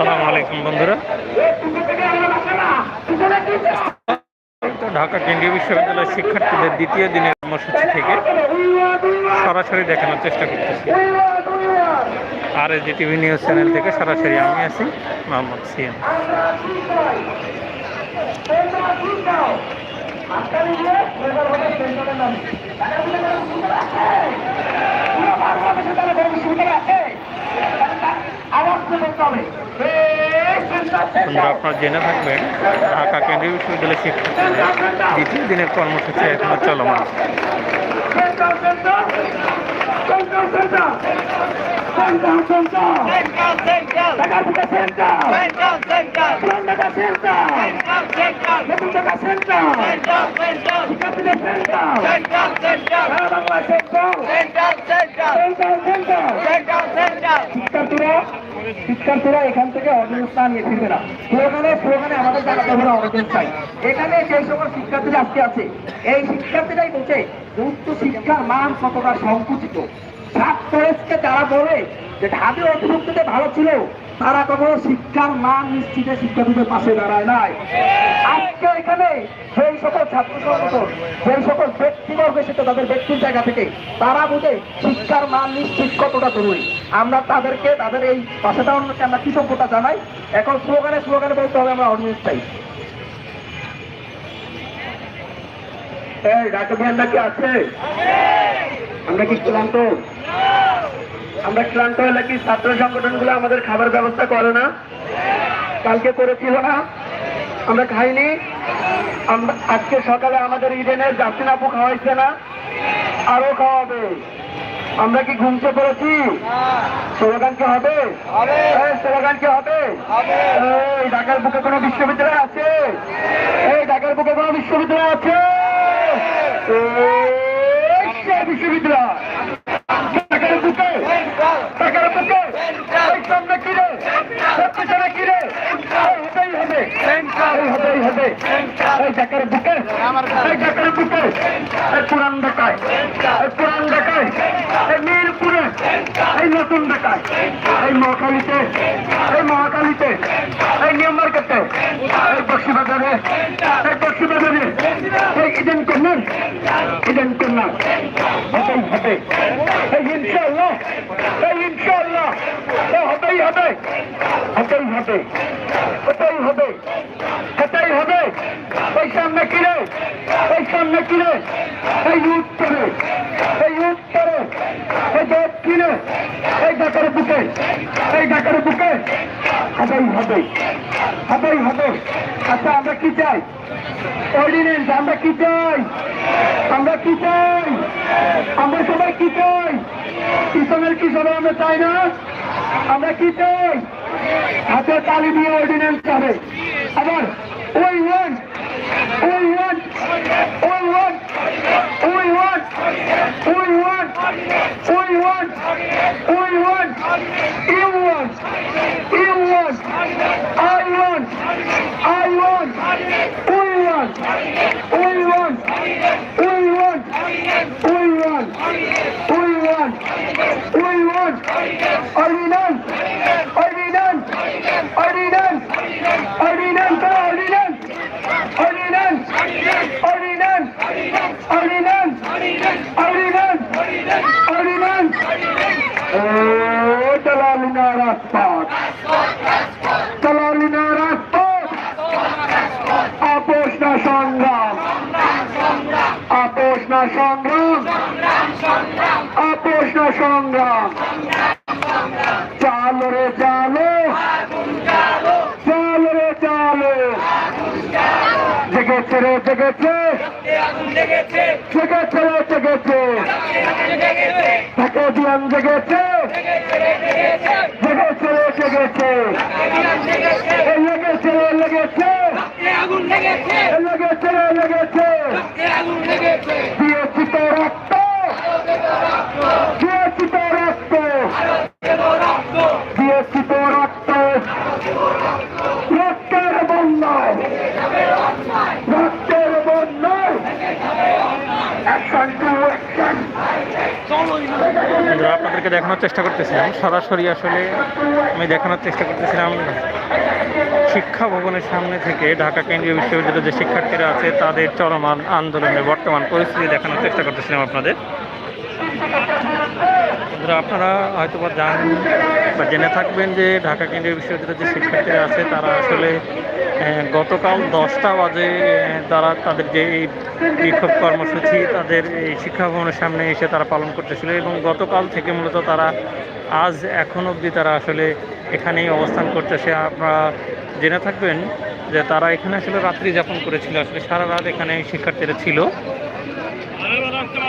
আসসালামু আলাইকুম, বন্ধুরা। ঢাকা কেন্দ্রীয় বিশ্ববিদ্যালয়ের শিক্ষার্থীদের দ্বিতীয় দিনের কর্মসূচি থেকে সরাসরি দেখানোর চেষ্টা করতেছি। R S TV news channel থেকে সরাসরি আমি আছি, মোহাম্মদ সিএম। বন্ধুরা আপনারা জেনে থাকবেন ঢাকা কেন্দ্রীয় বিশ্ববিদ্যালয়ের শিক্ষার্থীদের দ্বিতীয় দিনের কর্মসূচি এখনও চলমান শিক্ষার্থীরা শিক্ষার্থীরা এখান থেকে অডিয়েন্স নিয়ে ফিরবে না। স্লোগানে স্লোগানে আমাদের জানাতে হবে অডিয়েন্স চাই এখানে যে সকল শিক্ষার্থীরা আজকে আছে। এই শিক্ষার্থীরাই বলছে উচ্চ শিক্ষার মান কতটা সংকুচিত? যারা বলে যে ঢাবি অধিভুক্তিতে ভালো ছিল, তারা কখনো শিক্ষার মান নিশ্চিতে শিক্ষার্থীদের পাশে দাঁড়ায় নাই। আজকে এখানে সেই সকল ছাত্র সংগঠন সেই সকল ব্যক্তিবর্গ এসেছে তাদের ব্যক্তির জায়গা থেকে, তারা বুঝে শিক্ষার মান নিশ্চিত কতটা জরুরি। আমরা তাদেরকে, তাদের এই পাশে দাঁড়ানোকে আমরা কৃতজ্ঞতা জানাই? এখন স্লোগানে স্লোগানে বলতে হবে আমরা অডিয়েন্স চাই। ডাক্তার কি আছে? আমরা কি ক্লান্ত? আমরা ক্লান্ত হলে কি ছাত্র সংগঠনগুলো আমাদের খাবার ব্যবস্থা করে না? কালকে করেছিল না? আমরা খাইনি। আমরা আজকে সকালে আমাদের ইডেনের জাসিন আপু খাওয়াইছে না? আরও খাওয়াবে। আমরা কি ঘুমতে পড়েছি? স্লোগান কি হবে। স্লোগান কি হবে? এই ঢাকার বুকে কোনো বিশ্ববিদ্যালয় আছে? এই ঢাকার বুকে কোনো বিশ্ববিদ্যালয় আছে? বিশ্ববিদ্যালয়। বুকে ঢাকার বুকে। সামনে কিরে পিছনে কিরে হতেই হবে। হতেই হবে। এই ঢাকার বুকে। এই ঢাকার বুকে। এই পুরান ঢাকায়। এই পুরান ঢাকায়। এই মিরপুরে। এই নতুন ঢাকায়। এই মহাখালীতে। এই মহাখালীতে। এই নিউ মার্কেটে। এই বক্সিবাজারে এই ইনশাল্লাহ এই ইনশাল্লাহ হতেই হবে। হতেই হবে। হতেই হবে। হতেই হবে। ওই সামনে কিরে ওই সামনে কিরে এই উত্তরে। এই উত্তরে। দক্ষিণে এই ঢাকার বুকে, এই ঢাকার বুকে। হতেই হবে হতেই হবে আচ্ছা আমরা কি চাই? অর্ডিনেন্স আমরা কি চাই? আমরা কি চাই? আমরা সবাই কি চাই? কিষণের কি সবাই আমরা চাই না? আমরা কি চাই? হাতে তালি দিয়ে অর্ডিনেন্স হবে। আবার We won! We won! We won! We won! We won! We won! We won! You won! You won! I won! I won! We won! Ordinance ordinance ordinance ও চালালিনা রাজপথ চালালিনা রাজপথ আপোষ না সংগ্রাম আপোষ না সংগ্রাম আপোষ না সংগ্রাম চালো রে চালো চালো রে চালো জেগেছে রে জেগেছে জেগেছে। ছেগে ছেলে জেগেছে। ডাকাতিয়ান জেগেছে। জেগে ছেলে জেগেছে। লেগে ছেলে লেগেছে। লেগে ছেলে লেগেছে। দিয়েছি তো রক্ত। দিয়েছি তো রক্ত। দিয়েছি তো রক্ত। আপনাদেরকে দেখানোর চেষ্টা করতেছিলাম। সরাসরি আসলে আমি দেখানোর চেষ্টা করতেছিলাম শিক্ষা ভবনের সামনে থেকে ঢাকা কেন্দ্রীয় বিশ্ববিদ্যালয়ের যে শিক্ষার্থীরা আছে, তাদের চলমান আন্দোলনের বর্তমান পরিস্থিতি দেখানোর চেষ্টা করতেছিলাম আপনাদের। বন্ধুরা আপনারা হয়তো বা জানেন বা জেনে থাকবেন যে ঢাকা কেন্দ্রীয় বিশ্ববিদ্যালয়ের যে শিক্ষার্থীরা আছে, তারা আসলে গতকাল দশটা বাজে তারা তাদের যে এই বিক্ষোভ কর্মসূচি, তাদের এই শিক্ষা ভবনের সামনে এসে তারা পালন করতেছিল এবং গতকাল থেকে মূলত তারা আজ এখন অবধি তারা আসলে এখানেই অবস্থান করতেছে। আপনারা জেনে থাকবেন যে তারা এখানে আসলে রাত্রি যাপন করেছিল, আসলে সারা রাত এখানে শিক্ষার্থীরা ছিল।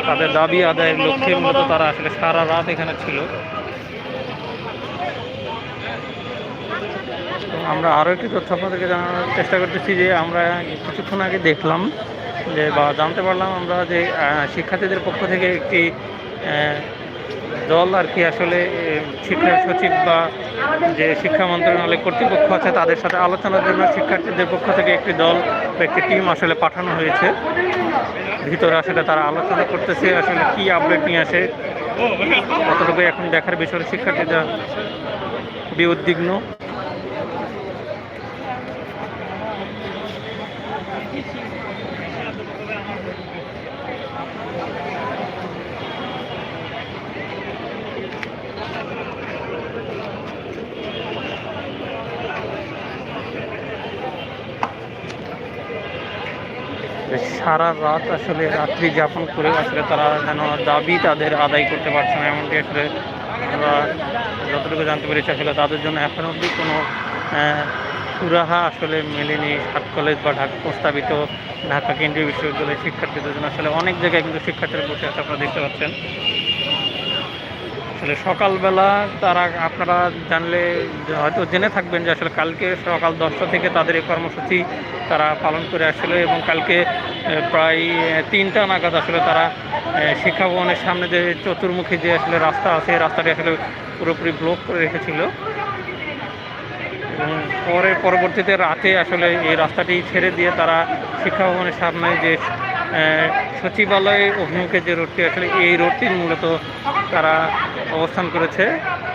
তাদের দাবি আদায়ের লক্ষ্যে মূলত তারা আসলে সারা রাত এখানে ছিল। আমরা আরও একটি তথ্য আপনাদেরকে জানানোর চেষ্টা করতেছি যে আমরা কিছুক্ষণ আগে দেখলাম যে বা জানতে পারলাম আমরা যে শিক্ষার্থীদের পক্ষ থেকে একটি দল আর কি আসলে শিক্ষা সচিব বা যে শিক্ষা মন্ত্রণালয় কর্তৃপক্ষ আছে, তাদের সাথে আলোচনার জন্য শিক্ষার্থীদের পক্ষ থেকে একটি দল বা একটি টিম আসলে পাঠানো হয়েছে। ভিতরে আসলে তারা আলোচনা করতেছে, আসলে কি আপডেট নিয়ে আসে। কতটুকু এখন দেখার বিষয়ে, শিক্ষার্থীরা খুবই উদ্বিগ্ন যে সারা রাত আসলে রাত্রি যাপন করে আসলে তারা যেন দাবি তাদের আদায় করতে পারছে না এমনকি আসলে আমরা যতটুকু জানতে পেরেছি আসলে তাদের জন্য এখন অবধি কোনো সুরাহা আসলে মেলেনি সাত কলেজ বা ঢাকা প্রস্তাবিত, ঢাকা কেন্দ্রীয় বিশ্ববিদ্যালয়ের শিক্ষার্থীদের জন্য। আসলে অনেক জায়গায় কিন্তু শিক্ষার্থীরা বসে আছে, আপনারা দেখতে পাচ্ছেন। আসলে সকালবেলা তারা আপনারা জানলে হয়তো জেনে থাকবেন যে আসলে কালকে সকাল দশটা থেকে তাদের এই কর্মসূচি তারা পালন করে আসলে এবং কালকে প্রায় তিনটা নাগাদ আসলে তারা শিক্ষা ভবনের সামনে যে চতুর্মুখী যে আসলে রাস্তা আছে রাস্তাটি আসলে পুরোপুরি ব্লক করে রেখেছিল। এবং পরে পরবর্তীতে রাতে আসলে এই রাস্তাটি ছেড়ে দিয়ে তারা শিক্ষা ভবনের সামনে যে সচিবালয় অভিমুখে যে রোডটি আসলে এই রোডটির মূলত তারা অবস্থান করেছে।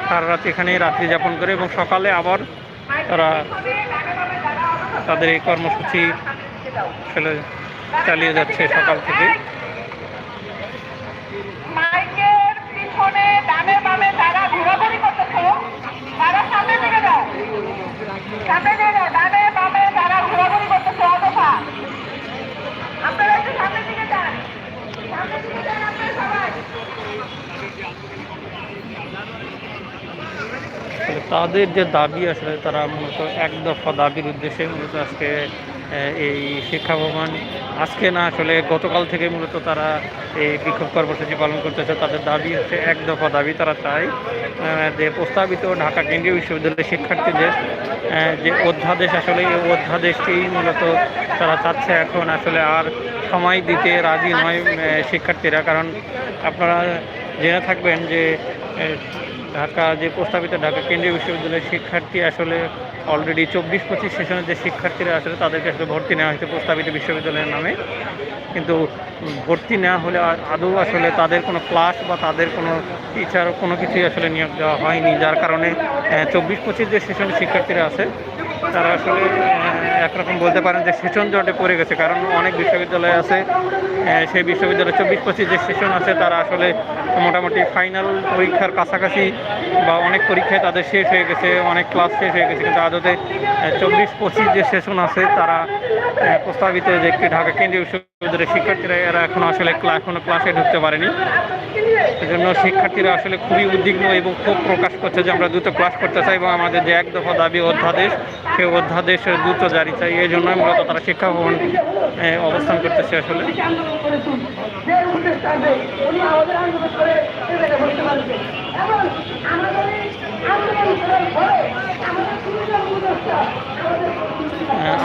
সারা রাত এখানেই রাত্রি যাপন করে এবং সকালে আবার তারা তাদের এই কর্মসূচি আসলে চালিয়ে যাচ্ছে সকাল থেকে। সামনে দিকে সামনে দিকে যারা ঘোরাঘুরি করতেছো অযথা আপনারা একটু সামনের দিকে যান সামনের দিকে যান আপনারা সবাই আসলে তাদের যে দাবি আসলে তারা মূলত এক দফা দাবির উদ্দেশ্যে মূলত আজকে এই শিক্ষা ভবন, আজকে না আসলে গতকাল থেকে মূলত তারা এই বিক্ষোভ কর্মসূচি পালন করতেছে। তাদের দাবি হচ্ছে এক দফা দাবি তারা চায় যে প্রস্তাবিত ঢাকা কেন্দ্রীয় বিশ্ববিদ্যালয়ের শিক্ষার্থীদের যে অধ্যাদেশ আসলে এই অধ্যাদেশটি মূলত তারা চাচ্ছে। এখন আসলে আর সময় দিতে রাজি নয় শিক্ষার্থীরা। কারণ আপনারা জেনে থাকবেন যে ঢাকা যে প্রস্তাবিত ঢাকা কেন্দ্রীয় বিশ্ববিদ্যালয়ের শিক্ষার্থী আসলে অলরেডি চব্বিশ পঁচিশ সেশনের যে শিক্ষার্থীরা আসলে তাদেরকে আসলে ভর্তি নেওয়া হয়েছে প্রস্তাবিত বিশ্ববিদ্যালয়ের নামে। কিন্তু ভর্তি নেওয়া হলে আদৌ আসলে তাদের কোনো ক্লাস বা তাদের কোনো টিচার কোনো কিছুই আসলে নিয়োগ দেওয়া হয়নি। যার কারণে চব্বিশ পঁচিশ যে সেশনের শিক্ষার্থীরা আছে তারা আসলে একরকম বলতে পারেন যে সেশন জটে পড়ে গেছে, কারণ অনেক বিশ্ববিদ্যালয় আছে সেই বিশ্ববিদ্যালয়ে চব্বিশ পঁচিশ যে সেশন আছে, তারা আসলে মোটামুটি ফাইনাল পরীক্ষার কাছাকাছি বা অনেক পরীক্ষায় তাদের শেষ হয়ে গেছে, অনেক ক্লাস শেষ হয়ে গেছে। কিন্তু আদতে চব্বিশ পঁচিশ যে সেশন আছে, তারা প্রস্তাবিত যে ঢাকা কেন্দ্রীয় বিশ্ববিদ্যালয়ের শিক্ষার্থীরা, এরা এখন আসলে ক্লা- এখনও ক্লাসে ঢুকতে পারেনি। এজন্য শিক্ষার্থীরা আসলে খুবই উদ্বিগ্ন এবং খুব প্রকাশ করছে যে আমরা দ্রুত ক্লাস করতে চাই এবং আমাদের যে এক দফা দাবি অধ্যাদেশ, সেই অধ্যাদেশের দ্রুত জারি চাই। এই জন্য মূলত তারা শিক্ষা ভবন অবস্থান করতেছে আসলে।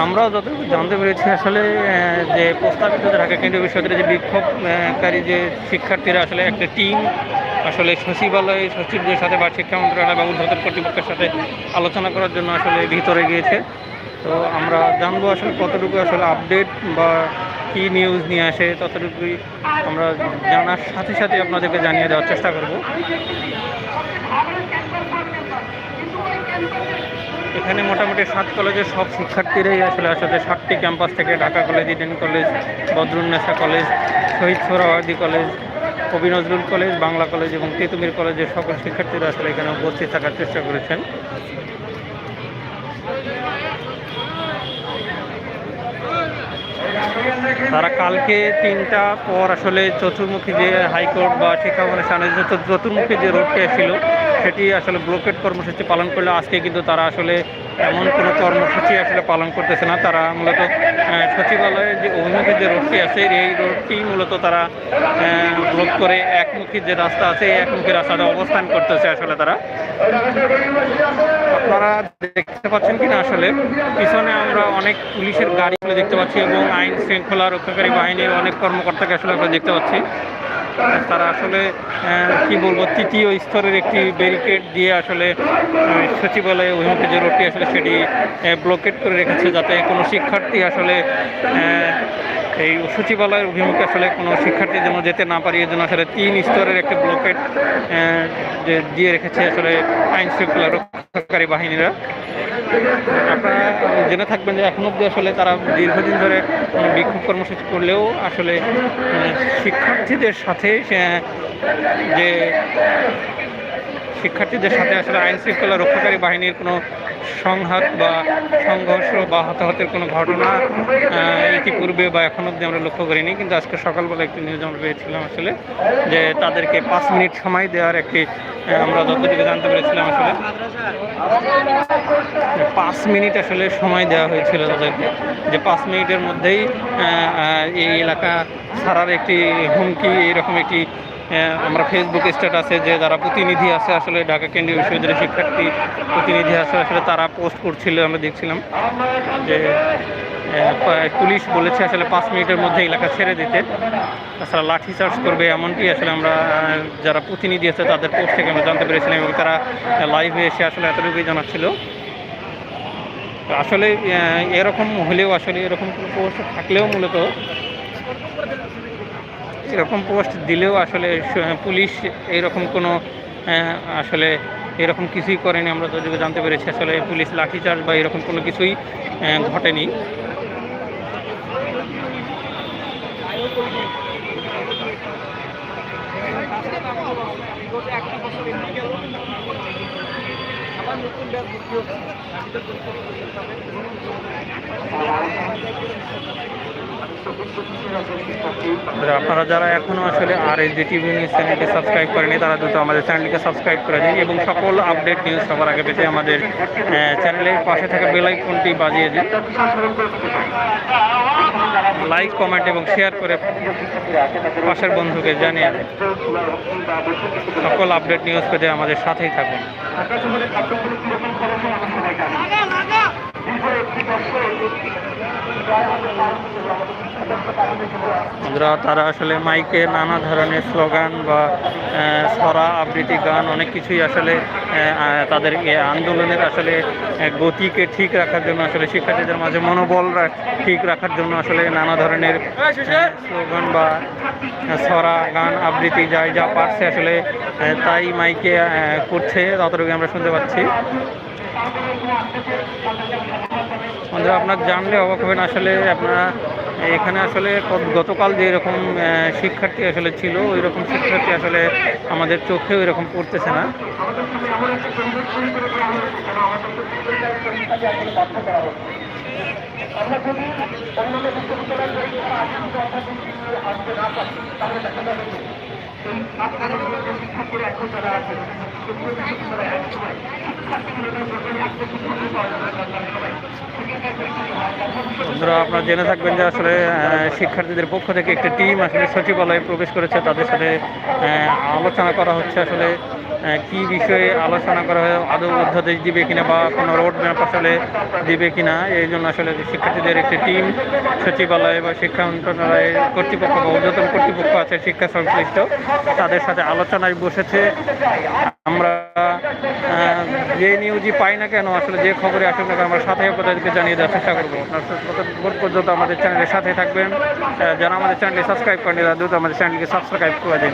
আমরাও যতটুকু জানতে পেরেছি আসলে যে প্রস্তাবিত ঢাকা কেন্দ্রীয় বিশ্ববিদ্যালয়ের যে বিক্ষোভকারী যে শিক্ষার্থীরা আসলে একটা টিম আসলে সচিবালয় সচিবদের সাথে বা শিক্ষা মন্ত্রণালয় বা উদ্বোধন কর্তৃপক্ষের সাথে আলোচনা করার জন্য আসলে ভিতরে গিয়েছে। তো আমরা জানব আসলে কতটুকু আসলে আপডেট বা কী নিউজ নিয়ে আসে, ততটুকুই আমরা জানার সাথে সাথে আপনাদেরকে জানিয়ে দেওয়ার চেষ্টা করব। এখানে মোটামুটি সাত কলেজের সব শিক্ষার্থীরাই আসলে আসলে সাতটি ক্যাম্পাস থেকে Dhaka college, Eden college Badrunnesa college, Shahid Suhrawardy college, Kabi Nazrul college, Bangla college এবং তেতুমির কলেজের সকল শিক্ষার্থীরা আসলে এখানে উপস্থিত থাকার চেষ্টা করেছেন। তারা কালকে তিনটা পর আসলে চতুর্মুখী যে হাইকোর্ট বা শিক্ষা ভবনের চতুর্মুখী যে রোডটা ছিল, সেটি আসলে ব্লকেট কর্মসূচি পালন করলে আজকে কিন্তু তারা আসলে এমন কোনো কর্মসূচি আসলে পালন করতেছে না। তারা মূলত সচিবালয়ের যে অভিমুখী যে রোডটি আছে, এই রোডটি মূলত তারা ব্লক করে একমুখী যে রাস্তা আছে, এই একমুখী রাস্তাতে অবস্থান করতেছে আসলে তারা। আপনারা দেখতে পাচ্ছেন কিনা আসলে? পিছনে আমরা অনেক পুলিশের গাড়িগুলো দেখতে পাচ্ছি এবং আইন শৃঙ্খলা রক্ষাকারী বাহিনীর অনেক কর্মকর্তাকে আসলে আমরা দেখতে পাচ্ছি। তারা আসলে কি বলব, তৃতীয় স্তরের একটি ব্যারিকেড দিয়ে আসলে সচিবালয়ে অভিমুখে যে রোডটি আসলে সেটি ব্লকেট করে রেখেছে যাতে কোনো শিক্ষার্থী আসলে এই সচিবালয়ের অভিমুখে আসলে কোনো শিক্ষার্থী যেন যেতে না পারি জন্য আসলে তিন স্তরের একটি ব্লকেট যে দিয়ে রেখেছে আসলে আইন শৃঙ্খলা রক্ষাকারী বাহিনীরা। আপনারা জেনে থাকবেন যে এখন অব্দি আসলে তারা দীর্ঘদিন ধরে বিক্ষোভ কর্মসূচি করলেও আসলে শিক্ষার্থীদের সাথে যে শিক্ষার্থীদের সাথে আসলে আইন শৃঙ্খলা রক্ষাকারী বাহিনীর কোনো সংঘাত বা সংঘর্ষ বা হতাহতের কোনো ঘটনা ইতিপূর্বে বা এখন অবধি আমরা লক্ষ্য করিনি। কিন্তু আজকে সকালবেলা একটি নিউজ আমরা পেয়েছিলাম আসলে যে তাদেরকে পাঁচ মিনিট সময় দেওয়ার একটি আমরা যতটুকু জানতে পেরেছিলাম আসলে। পাঁচ মিনিট আসলে সময় দেওয়া হয়েছিল তাদেরকে। যে পাঁচ মিনিটের মধ্যেই এই এলাকা ছাড়ার একটি হুমকি, এরকম একটি আমরা ফেসবুক স্ট্যাটাসে যে যারা প্রতিনিধি আছে, আসলে ঢাকা কেন্দ্রীয় বিশ্ববিদ্যালয়ের শিক্ষার্থী প্রতিনিধি আছে, আসলে তারা পোস্ট করছিল, আমরা দেখছিলাম যে পুলিশ বলেছে আসলে পাঁচ মিনিটের মধ্যে এলাকা ছেড়ে দিতে। তাছাড়া লাঠি চার্জ করবে এমনটি আসলে আমরা যারা প্রতিনিধি আছে, তাদের পোস্ট থেকে আমরা জানতে পেরেছিলাম এবং তারা লাইভে এসে আসলে এতটুকুই জানাচ্ছিল। আসলে এরকম হলেও আসলে এরকম কোনো পোস্ট থাকলেও মূলত এরকম পোস্ট দিলেও আসলে পুলিশ এরকম কোনো আসলে এরকম কিছুই করেনি, আমরা যদিও জানতে পেরেছি, আসলে পুলিশ লাঠিচার্জ বা এরকম কোনো কিছুই ঘটেনি। আপনারা যারা এখনও আসলে R S G TV news চ্যানেলটি সাবস্ক্রাইব করেনি তারা দ্রুত আমাদের চ্যানেলকে সাবস্ক্রাইব করে দিন এবং সকল আপডেট নিউজ সবার আগে পেতে আমাদের চ্যানেলের পাশে থাকা বেল আইকনটি বাজিয়ে দিন। লাইক কমেন্ট এবং শেয়ার করে পাশের বন্ধুকে জানিয়ে সকল আপডেট নিউজ পেতে আমাদের সাথেই থাকুন। তারা আসলে মাইকে নানা ধরনের স্লোগান বা ছড়া আবৃত্তি গান, অনেক কিছুই আসলে তাদের আন্দোলনের আসলে গতিকে ঠিক রাখার জন্য আসলে শিক্ষার্থীদের মাঝে মনোবল ঠিক রাখার জন্য আসলে নানা ধরনের স্লোগান বা সরা গান আবৃত্তি যাই যা পারছে আসলে তাই মাইকে করছে ততটুকু আমরা শুনতে পাচ্ছি। আপনার জানলে অবাক হবেন, আসলে আপনারা এখানে আসলে গতকাল যে এরকম শিক্ষার্থী আসলে ছিল ওই রকম শিক্ষার্থী আসলে আমাদের চোখেও এরকম পড়তেছে না। বন্ধুরা, আপনারা জেনে থাকবেন যে আসলে শিক্ষার্থীদের পক্ষ থেকে একটি টিম আসলে সচিবালয়ে প্রবেশ করেছে। তাদের সাথে আলোচনা করা হচ্ছে। আসলে কি বিষয়ে আলোচনা করা হয়, আদৌ অধ্যাদেশ দিবে কিনা বা কোনো রোড ম্যাপ আসলে দিবে কিনা, এই জন্য আসলে শিক্ষার্থীদের একটি টিম সচিবালয় বা শিক্ষা মন্ত্রণালয়ের কর্তৃপক্ষ বা ঊর্ধ্বতন কর্তৃপক্ষ আছে শিক্ষা সংশ্লিষ্ট, তাদের সাথে আলোচনায় বসেছে। আমরা যে নিউজই পাই না কেন, আসলে যে খবরে আসুক না কেন, আমরা সাথে আপনাদেরকে জানিয়ে দেওয়ার চেষ্টা করব। আপনার পর্যন্ত আমাদের চ্যানেলের সাথে থাকবেন। যারা আমাদের চ্যানেলটি সাবস্ক্রাইব করেন তারা দ্রুত আমাদের চ্যানেলকে সাবস্ক্রাইব করে দিন।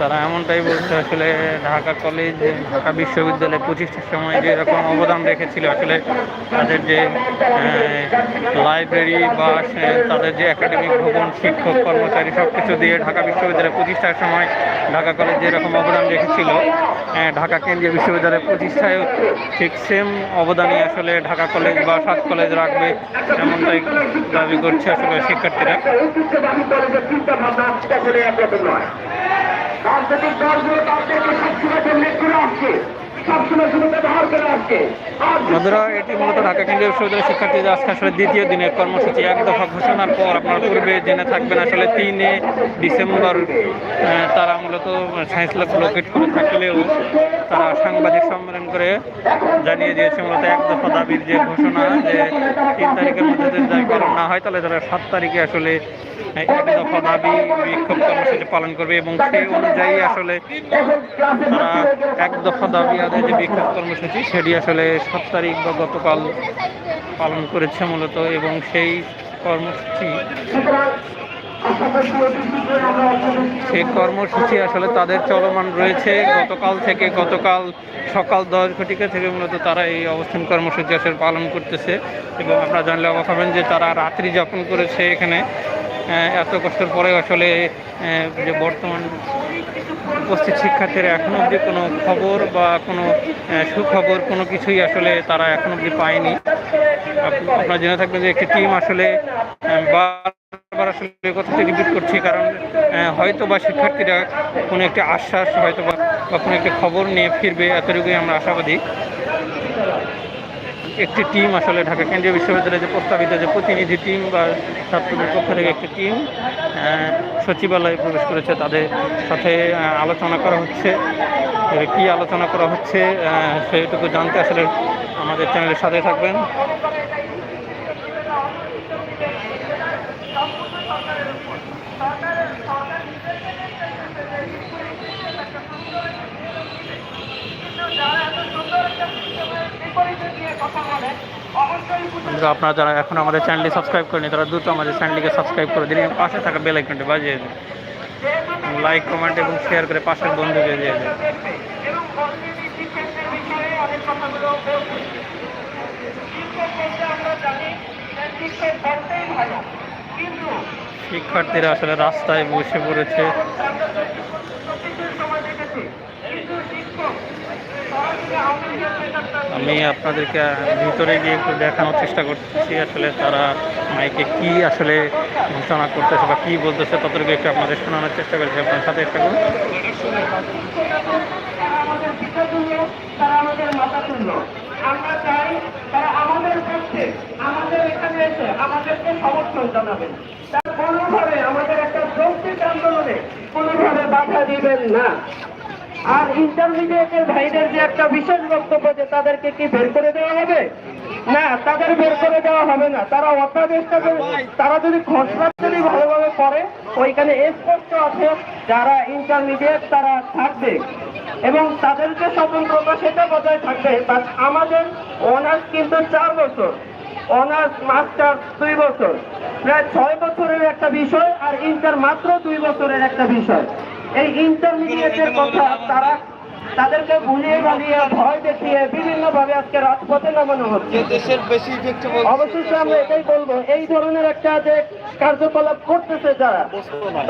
তারা এমনটাই বলছে আসলে ঢাকা কলেজ ঢাকা বিশ্ববিদ্যালয় প্রতিষ্ঠার সময় যে এরকম অবদান রেখেছিল, আসলে তাদের যে লাইব্রেরি বা তাদের যে একাডেমিক ভবন, শিক্ষক, কর্মচারী সব কিছু দিয়ে ঢাকা বিশ্ববিদ্যালয় প্রতিষ্ঠার সময় ঢাকা কলেজ যেরকম অবদান রেখেছিল ঢাকা কেন্দ্রীয় বিশ্ববিদ্যালয় প্রতিষ্ঠায় ঠিক সেম অবদানই আসলে ঢাকা কলেজ বা সাত কলেজ রাখবে এমনটাই দাবি করছে আসলে শিক্ষার্থীরা। রাজনৈতিক দলগুলো তাদেরকে সবসময় করে আসছে। বন্ধুরা এটি মূলত ঢাকা কেন্দ্রীয় বিশ্ববিদ্যালয়ের শিক্ষার্থীদের আজকে আসলে দ্বিতীয় দিনের কর্মসূচি। এক দফা ঘোষণার পর আপনার পূর্বে জেনে থাকবেন আসলে তিনে ডিসেম্বর তারা মূলত সায়েন্স ল্যাব করে থাকলেও তারা সাংবাদিক সম্মেলন করে জানিয়ে দিয়েছে মূলত এক দফা দাবির যে ঘোষণা যে তিন তারিখের মধ্যে যদি দাবি না হয় তাহলে তারা সাত তারিখে আসলে এক দফা দাবি বিক্ষোভ কর্মসূচি পালন করবে এবং সেই অনুযায়ী আসলে তারা এক দফা দাবি আদায় যে বিক্ষোভ কর্মসূচি, সেটি আসলে সাত তারিখ বা গতকাল পালন করেছে মূলত এবং সেই কর্মসূচি সেই কর্মসূচি আসলে তাদের চলমান রয়েছে। গতকাল থেকে গতকাল সকাল দশ ঘটিকা থেকে মূলত তারা এই অবস্থান কর্মসূচি আসলে পালন করতেছে এবং আপনারা জানলে অবাক হবেন যে তারা রাত্রি যাপন করেছে এখানে। এত কষ্টের পরে আসলে যে বর্তমান উপস্থিত শিক্ষার্থীরা এখন অবধি কোনো খবর বা কোনো সুখবর কোনো কিছুই আসলে তারা এখন অবধি পায়নি। আপনারা জেনে থাকবেন যে একটি টিম আসলে আহ, বারবার আসলে কথাটি রিপিট করছি কারণ হয়তো বা শিক্ষার্থীরা কোনো একটি আশ্বাস হয়তো বা বা কোনো একটি খবর নিয়ে ফিরবে এতটুকুই আমরা আশাবাদী। একটি টিম আসলে ঢাকা কেন্দ্রীয় বিশ্ববিদ্যালয়ে যে প্রস্তাবিত যে প্রতিনিধি টিম বা ছাত্রদের পক্ষ থেকে একটি টিম সচিবালয়ে প্রবেশ করেছে। তাদের সাথে আলোচনা করা হচ্ছে। কি আলোচনা করা হচ্ছে সেটুকু জানতে আসলে আমাদের চ্যানেলের সাথে থাকবেন। বন্ধুরা, আপনারা যারা এখন আমাদের চ্যানেলটি সাবস্ক্রাইব করেনি তারা দ্রুত আমাদের চ্যানেলটিকে সাবস্ক্রাইব করে দিন পাশে থাকা বেল আইকনটি বাজিয়ে দিন। লাইক কমেন্ট এবং শেয়ার করে পাশের বন্ধুকে দিয়ে দিন। শিক্ষার্থীরা আসলে রাস্তায় বসে পড়েছে সবকিছুর সময় দেখেছি কিন্তু শিক্ষক সরাসরি আওয়ামী লীগের নেতার আমি আপনাদেরকে ভিতরে গিয়ে একটু দেখানোর চেষ্টা করছি, আসলে তারা মাইকে কি আসলে ঘোষণা করতেছে বা কি বলতেছে ততটুকু একটু আপনাদের শোনানোর চেষ্টা করছি আপনার সাথে একটা করুন আর ইন্টারমিডিয়েটের ভাইদের যে একটা বিশেষ বক্তব্য যে তাদেরকে কি বের করে দেওয়া হবে? না তাদের বের করে দেওয়া হবে না। তারা অত্যাদেশটা যদি- তারা যদি খসড়া যদি ভালোভাবে করে ওইখানে স্পষ্ট আছে যারা ইন্টারমিডিয়েট তারা থাকবে। এবং তাদের যে স্বতন্ত্রতা সেটা বজায় থাকবে। বাট আমাদের অনার্স কিন্তু চার বছর। অনার্স মাস্টার দুই বছর। প্রায় ছয় বছরের একটা বিষয় আর ইন্টার মাত্র দুই বছরের একটা বিষয়। এই ইন্টারমিডিয়েটের কথা তারা তাদেরকে ভুলিয়ে বানিয়ে ভয় দেখিয়ে বিভিন্ন ভাবে আজকে রাজপথে নামানো হচ্ছে। দেশের বেশি অবশেষে আমরা এটাই বলব এই ধরনের একটা যে কার্যকলাপ করতেছে যারা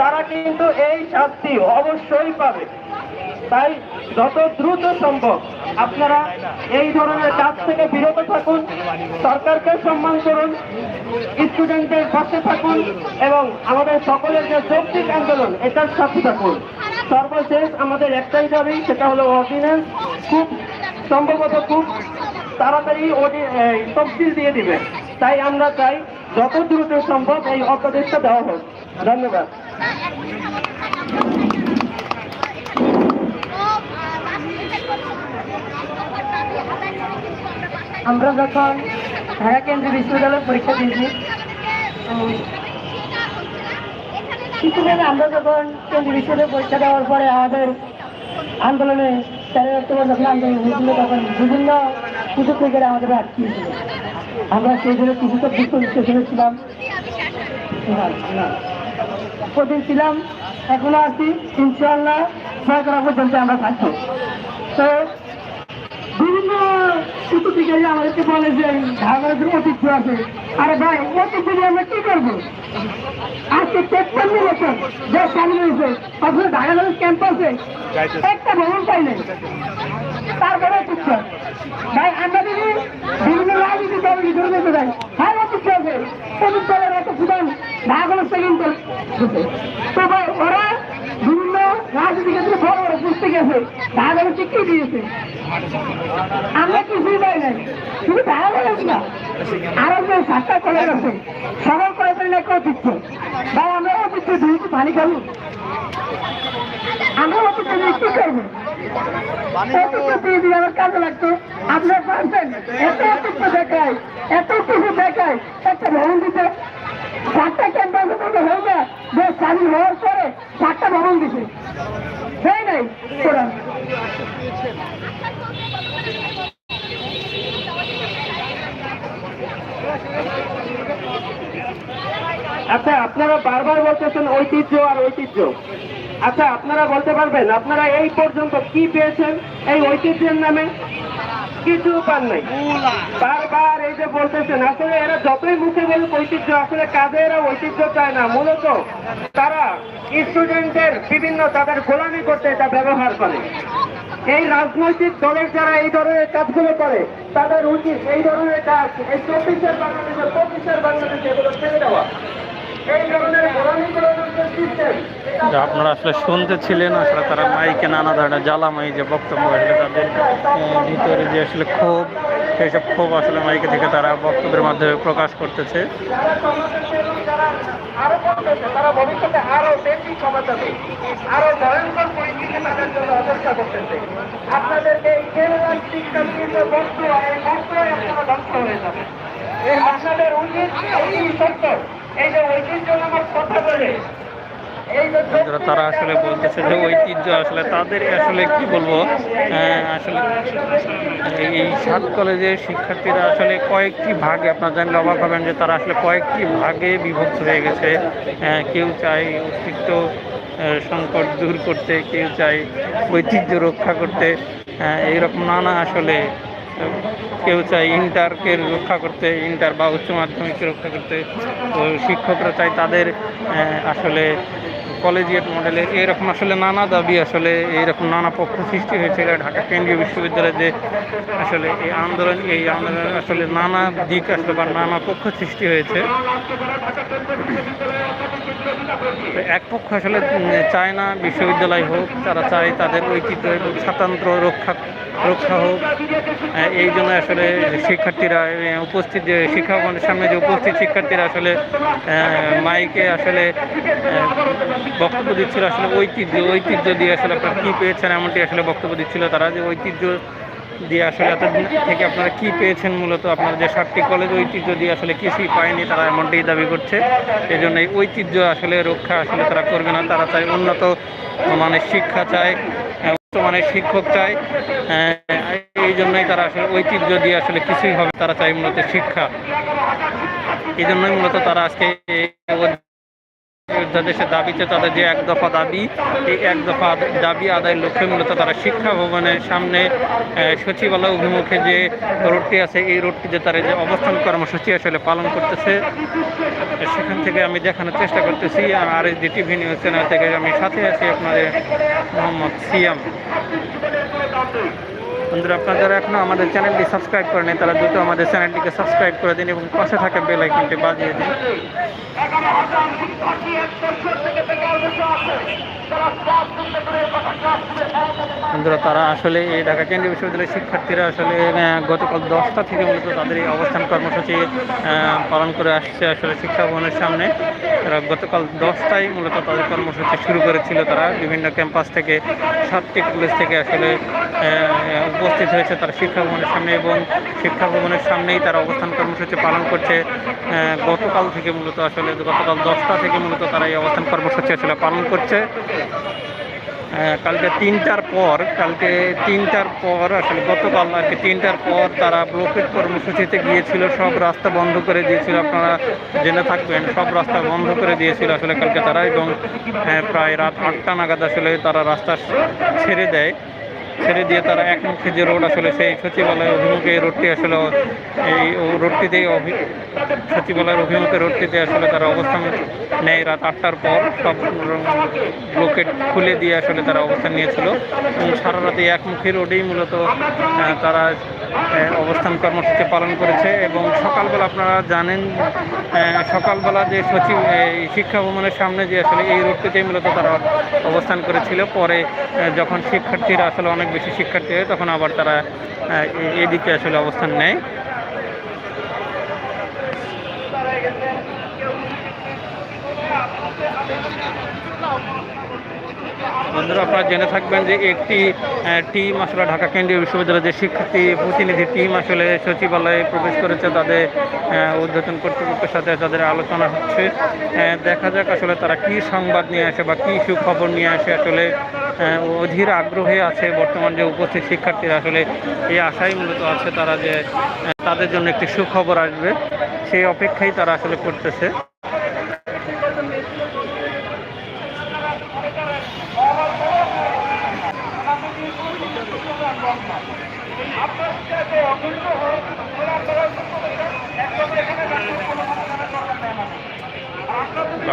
তারা কিন্তু এই শাস্তি অবশ্যই পাবে। তাই যত দ্রুত সম্ভব আপনারা এই ধরনের কাজ থেকে বিরত থাকুন সরকারকে সম্মান করুন স্টুডেন্টদের পাশে থাকুন এবং আমাদের সকলের যে যৌক্তিক আন্দোলন এটার সাথে থাকুন। সর্বশেষ আমাদের একটাই দাবি, সেটা হলো অর্ডিন্যান্স। খুব সম্ভবত খুব তাড়াতাড়ি তফসিল দিয়ে দিবে। তাই আমরা চাই যত দ্রুত সম্ভব এই অধ্যাদেশটা দেওয়া হোক। ধন্যবাদ। আমরা যখন ঢাকা কেন্দ্রীয় বিশ্ববিদ্যালয়ে পরীক্ষা দিয়েছি কিছুদিন আমরা যখন কেন্দ্রীয় পরীক্ষা দেওয়ার পরে আমাদের আন্দোলনে তেরো অক্টোবর যখন আন্দোলন হয়েছিল, তখন বিভিন্ন সুযোগ থেকে আমাদের আটকিয়েছিল আমরা সেই জন্য কিছুটা দুঃখ স্টেশনে ছিলাম। প্রতিদিন ছিলাম, এখনও আছি, ইনশাআল্লাহ ছয় করা পর্যন্ত আমরা থাকব। তো বিভিন্ন কিছু থেকে আমাদেরকে বলে যে, ঢাকার ঐতিহ্য আছে। আরে ভাই ঐতিহ্য আমরা কি করব? আজকে তেপ্পান্ন বছর যে স্বাধীন হয়েছে অথচ ঢাকা কলেজ ক্যাম্পাসে একটা ভ্রমণ পাই নাই তারপরে কিচ্ছু ভাই আমরা যদি বিভিন্ন রাজনীতি দল ভিতর যেতে যাই হ্যাঁ কিচ্ছু আছে প্রদীপ দলের এত সুদান ঢাকা কলেজ সেকেন্ড তো ভাই ওরা রাজনীতি দিয়েছে। আমরা পাই নাই, শুধু না ভাই, আমরা পানি খাব? আমরা কি করব আমার কাজে লাগতো, আপনার পারছেন এত দেখায়, এত কিছু দেখায়, একটা ভবন দিতে। সাতটা ক্যাম্পাসে হয়ে যায় বেশ স্বাধীন হওয়ার পরে সাতটা ভবন দিছে। সেই নাই তোরা। আচ্ছা আপনারা বারবার বলতেছেন ঐতিহ্য আর ঐতিহ্য। আচ্ছা আপনারা বলতে পারবেন, আপনারা এই পর্যন্ত কি পেয়েছেন? এই ঐতিহ্যের নামে কিছু পান নাই। বারবার এই যে বলতেছেন, আসলে এরা যতই মুখে বলুক ঐতিহ্য, আসলে কাজে এরা ঐতিহ্য চায় না। মূলত তারা স্টুডেন্টদের বিভিন্ন তাদের গোলামি করতে এটা ব্যবহার করে। এই রাজনৈতিক দলের যারা এই ধরনের কাজগুলো করে, তাদের উচিত এই ধরনের কাজ, এই চব্বিশের বাংলাদেশে পঁচিশের বাংলাদেশে এগুলো ছেড়ে দেওয়া। আপনারা আসলে শুনতে ছিলেন, আসলে তারা মাইকে নানা ধরনের জ্বালামাই যে বক্তব্য আসলে তাদের ভিতরে যে আসলে ক্ষোভ সেসব ক্ষোভ আসলে মাইকে থেকে তারা বক্তব্যের মাধ্যমে প্রকাশ করতেছে। তারা আসলে বলতেছে যে ঐতিহ্য আসলে তাদের আসলে কি বলব? আহ, আসলে এই- সাত কলেজের শিক্ষার্থীরা আসলে কয়েকটি ভাগে আপনারা জানলে অবাক হবেন যে তারা আসলে কয়েকটি ভাগে বিভক্ত হয়ে গেছে। আহ, কেউ চায় অস্তিত্ব সংকট দূর করতে কেউ চায় ঐতিহ্য রক্ষা করতে। আহ, এইরকম নানা আসলে কেউ চায় ইন্টারকে রক্ষা করতে, ইন্টার বা উচ্চ মাধ্যমিককে রক্ষা করতে। তো শিক্ষকরা চায় তাদের আসলে কলেজিয়েট মডেলে এরকম আসলে নানা দাবি আসলে, এইরকম নানা পক্ষ সৃষ্টি হয়েছিল ঢাকা কেন্দ্রীয় বিশ্ববিদ্যালয়ে যে আসলে এই আন্দোলন, এই আন্দোলনের আসলে নানা দিক আসলে বা নানা পক্ষ সৃষ্টি হয়েছে। এক পক্ষ আসলে চায় না বিশ্ববিদ্যালয় হোক, তারা চায় তাদের ঐতিহ্য এবং স্বাতন্ত্র রক্ষা রক্ষা হোক। আহ, এই জন্য আসলে শিক্ষার্থীরা উপস্থিত যে শিক্ষা সামনে যে উপস্থিত শিক্ষার্থীরা আসলে মাইকে আসলে বক্তব্য দিচ্ছিল। আসলে ঐতিহ্য ঐতিহ্য দিয়ে আসলে আপনারা কী পেয়েছেন এমনটি আসলে বক্তব্য দিচ্ছিল তারা যে ঐতিহ্য দিয়ে আসলে এতদিন থেকে আপনারা কি পেয়েছেন মূলত? আপনারা যে সাতটি কলেজ ঐতিহ্য দিয়ে আসলে কিছুই পায়নি তারা এমনটাই দাবি করছে। এই জন্য এই ঐতিহ্য আসলে রক্ষা আসলে তারা করবে না। তারা চায় উন্নত মানের শিক্ষা চায় মানের শিক্ষক চাই এই জন্যই তারা আসলে ঐতিহ্য দিয়ে আসলে কিছুই হবে, তারা চাই মূলত শিক্ষা। এই জন্যই মূলত তারা আজকে অধ্যাদেশের দাবিতে তাদের যে এক দফা দাবি, এই এক দফা দাবি আদায়ের লক্ষ্যে মূলত তারা শিক্ষা ভবনের সামনে সচিবালয় অভিমুখে যে রোডটি আছে, এই রোডটিতে তারা যে অবস্থান কর্মসূচি আসলে পালন করতেছে। সেখান থেকে আমি দেখানোর চেষ্টা করতেছি। R S D TV news channel থেকে আমি সাথে আছি আপনাদের মোহাম্মদ সিয়াম। বন্ধুরা, আপনারা যারা এখনও আমাদের চ্যানেলটি সাবস্ক্রাইব করেনি তারা দ্রুত আমাদের চ্যানেলটিকে সাবস্ক্রাইব করে দিন এবং পাশে থাকা বেল আইকনটি বাজিয়ে দিন। বন্ধুরা, তারা আসলে এই ঢাকা কেন্দ্রীয় বিশ্ববিদ্যালয়ের শিক্ষার্থীরা আসলে গতকাল দশটা থেকে মূলত তাদের এই অবস্থান কর্মসূচি পালন করে আসছে আসলে শিক্ষা ভবনের সামনে। তারা গতকাল দশটায় মূলত তাদের কর্মসূচি শুরু করেছিল তারা। বিভিন্ন ক্যাম্পাস থেকে সাতটি কলেজ থেকে আসলে উপস্থিত হয়েছে তারা শিক্ষা ভবনের সামনে এবং শিক্ষা ভবনের সামনেই তারা অবস্থান কর্মসূচি পালন করছে। গতকাল থেকে মূলত আসলে, গতকাল দশটা থেকে মূলত তারা এই অবস্থান কর্মসূচি আসলে পালন করছে। কালকে তিনটার পর, কালকে তিনটার পর, আসলে গতকাল আর কি তিনটার পর তারা ব্লকেট কর্মসূচিতে গিয়েছিল, সব রাস্তা বন্ধ করে দিয়েছিল, আপনারা জেনে থাকবেন, সব রাস্তা বন্ধ করে দিয়েছিল আসলে কালকে তারা এবং প্রায় রাত আটটা নাগাদ আসলে তারা রাস্তা ছেড়ে দেয়। ছেড়ে দিয়ে তারা একমুখী যে রোড আসলে সেই সচিবালয়ের অভিমুখে এই রোডটি আসলে এই রোডটিতেই সচিবালয়ের অভিমুখে রোডটিতে আসলে তারা অবস্থান নেয় রাত আটটার পর। সব ব্লকেট খুলে দিয়ে আসলে তারা অবস্থান নিয়েছিল। এবং সারা রাতে একমুখী রোডেই মূলত তারা অবস্থান কর্মসূচি পালন করেছে। এবং সকালবেলা আপনারা জানেন সকালবেলা যে সচিব শিক্ষা ভবনের সামনে যে আসলে এই রোডটিতেই মূলত তারা অবস্থান করেছিল। পরে যখন শিক্ষার্থীরা আসলে অনেক বেশি শিক্ষার্থী হয় তখন আবার তারা এদিকে আসলে অবস্থান নেয়। বন্ধুরা, আপনারা জেনে থাকবেন যে একটি টিম আসলে ঢাকা কেন্দ্রীয় বিশ্ববিদ্যালয়ের যে শিক্ষার্থী প্রতিনিধি টিম আসলে সচিবালয়ে প্রবেশ করেছে, তাদের ঊর্ধ্বতন কর্তৃপক্ষের সাথে তাদের আলোচনা হচ্ছে। দেখা যাক আসলে তারা কি সংবাদ নিয়ে আসে বা কী সুখবর নিয়ে আসে। আসলে অধীর আগ্রহে আছে বর্তমান যে উপস্থিত শিক্ষার্থীরা, আসলে এই আশাই মূলত আছে তারা যে তাদের জন্য একটি সুখবর আসবে। সেই অপেক্ষাই তারা আসলে করতেছে।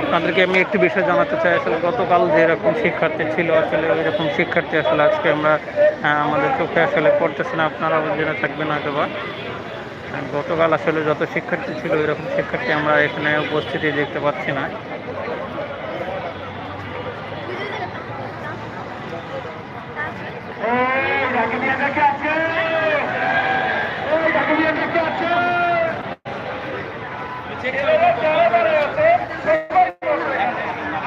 আপনাদেরকে আমি একটি বিষয় জানাতে চাই, আসলে গতকাল যেরকম শিক্ষার্থী ছিল, আসলে ওইরকম শিক্ষার্থী আসলে আজকে আমরা আমাদের চোখে আসলে পড়তেছে না আপনারাও জেনে থাকবেন হয়তো বা। গতকাল আসলে যত শিক্ষার্থী ছিল, ওইরকম শিক্ষার্থী আমরা এখানে উপস্থিতি দেখতে পাচ্ছি না।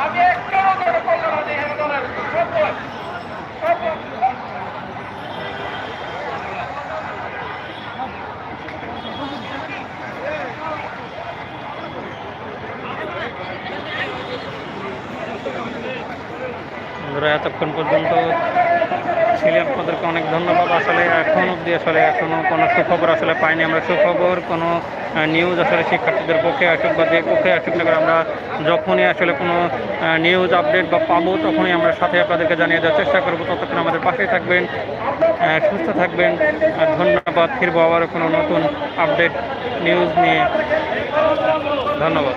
আমি একটা করে করলাম আমি এখানে দলের সব বন্ধুরা এতক্ষণ পর্যন্ত ছিলেন আপনাদেরকে অনেক ধন্যবাদ। আসলে এখন অবধি আসলে এখনও কোনো সুখবর আসলে পাইনি আমরা। সুখবর, কোনো নিউজ আসলে শিক্ষার্থীদের পক্ষে আসুক বা যে পক্ষে আসুক না আমরা যখনই আসলে কোনো নিউজ আপডেট বা পাবো তখনই আমরা সাথে আপনাদেরকে জানিয়ে দেওয়ার চেষ্টা করব। ততক্ষণ আমাদের পাশেই থাকবেন সুস্থ থাকবেন আর ধন্যবাদ। ফিরবো আবারও কোনো নতুন আপডেট নিউজ নিয়ে। ধন্যবাদ।